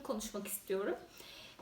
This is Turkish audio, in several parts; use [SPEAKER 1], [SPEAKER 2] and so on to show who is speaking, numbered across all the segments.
[SPEAKER 1] konuşmak istiyorum.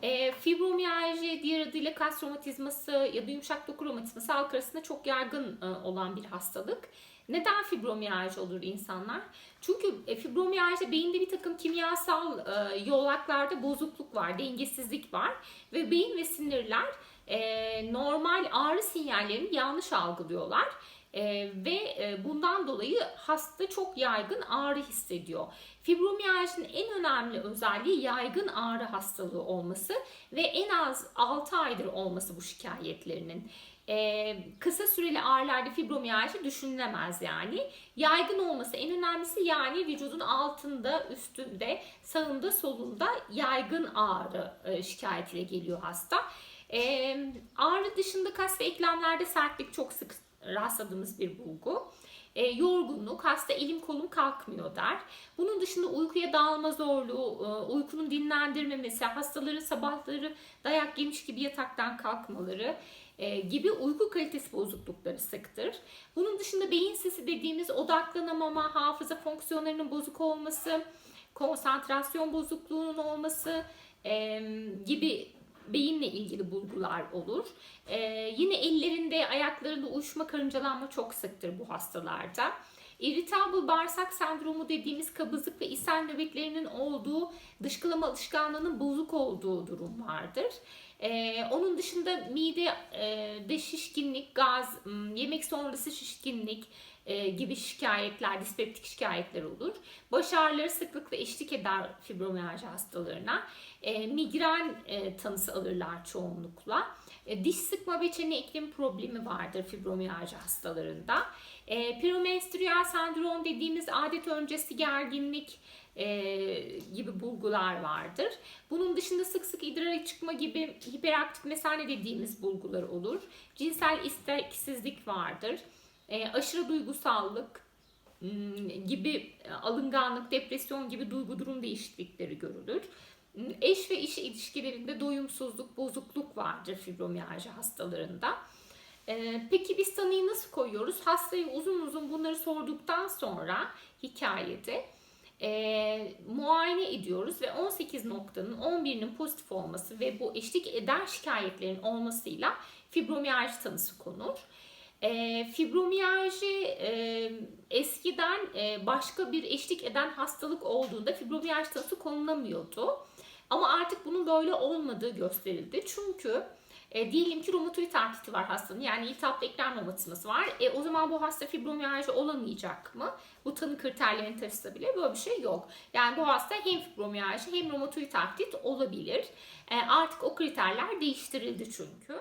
[SPEAKER 1] E, fibromiyalji, diğer adıyla kas romatizması ya da yumuşak doku romatizması halk arasında çok yaygın e, olan bir hastalık. Neden fibromiyalji olur insanlar? Çünkü e, fibromiyalji beyinde bir takım kimyasal e, yolaklarda bozukluk var, dengesizlik var ve beyin ve sinirler e, normal ağrı sinyallerini yanlış algılıyorlar. Ee, ve e, bundan dolayı hasta çok yaygın ağrı hissediyor. Fibromiyajinin en önemli özelliği yaygın ağrı hastalığı olması ve en az 6 aydır olması bu şikayetlerinin. Ee, kısa süreli ağrılarda fibromiyalji düşünülemez yani. Yaygın olması en önemlisi yani vücudun altında, üstünde, sağında, solunda yaygın ağrı e, şikayetiyle geliyor hasta. Ee, ağrı dışında kas ve eklemlerde sertlik çok sık rastladığımız bir bulgu. E, yorgunluk, hasta elim kolum kalkmıyor der. Bunun dışında uykuya dalma zorluğu, e, uykunun dinlendirmemesi, hastaların sabahları dayak yemiş gibi yataktan kalkmaları e, gibi uyku kalitesi bozuklukları sıktır. Bunun dışında beyin sesi dediğimiz odaklanamama, hafıza fonksiyonlarının bozuk olması, konsantrasyon bozukluğunun olması ilgili bulgular olur. Ee, yine ellerinde, ayaklarında uyuşma, karıncalanma çok sıktır bu hastalarda. Irritable bağırsak sendromu dediğimiz kabızlık ve ishal nöbetlerinin olduğu, dışkılama alışkanlığının bozuk olduğu durum vardır. Ee, onun dışında mide e, de şişkinlik, gaz, yemek sonrası şişkinlik e, gibi şikayetler, dispeptik şikayetler olur. Baş ağrıları sıklıkla eşlik eder fibromiyalji hastalarına. E, migren e, tanısı alırlar çoğunlukla. E, diş sıkma ve çene eklem problemi vardır fibromiyalji hastalarında. E, premenstrüel sendrom dediğimiz adet öncesi gerginlik e, gibi bulgular vardır. Bunun dışında sık sık idrara çıkma gibi hiperaktif mesane dediğimiz bulgular olur. Cinsel isteksizlik vardır. E, aşırı duygusallık hmm, gibi e, alınganlık, depresyon gibi duygu durum değişiklikleri görülür. Hmm, Eş ve iş ilişkilerinde doyumsuzluk, bozukluk vardır fibromiyalji hastalarında. Ee, peki biz tanıyı nasıl koyuyoruz? Hastayı uzun uzun bunları sorduktan sonra hikayede e, muayene ediyoruz ve 18 noktanın 11'inin pozitif olması ve bu eşlik eden şikayetlerin olmasıyla fibromiyalji tanısı konur. E, fibromiyalji e, eskiden e, başka bir eşlik eden hastalık olduğunda fibromiyalji tanısı konulamıyordu. Ama artık bunun böyle olmadığı gösterildi. Çünkü e, diyelim ki romatoid artriti var hastanın yani iltihaplı eklem romatizması var. E, o zaman bu hasta fibromiyalji olamayacak mı? Bu tanı kriterlerini taşısabilir. Böyle bir şey yok. Yani bu hasta hem fibromiyalji hem romatoid artrit olabilir. E, artık o kriterler değiştirildi çünkü.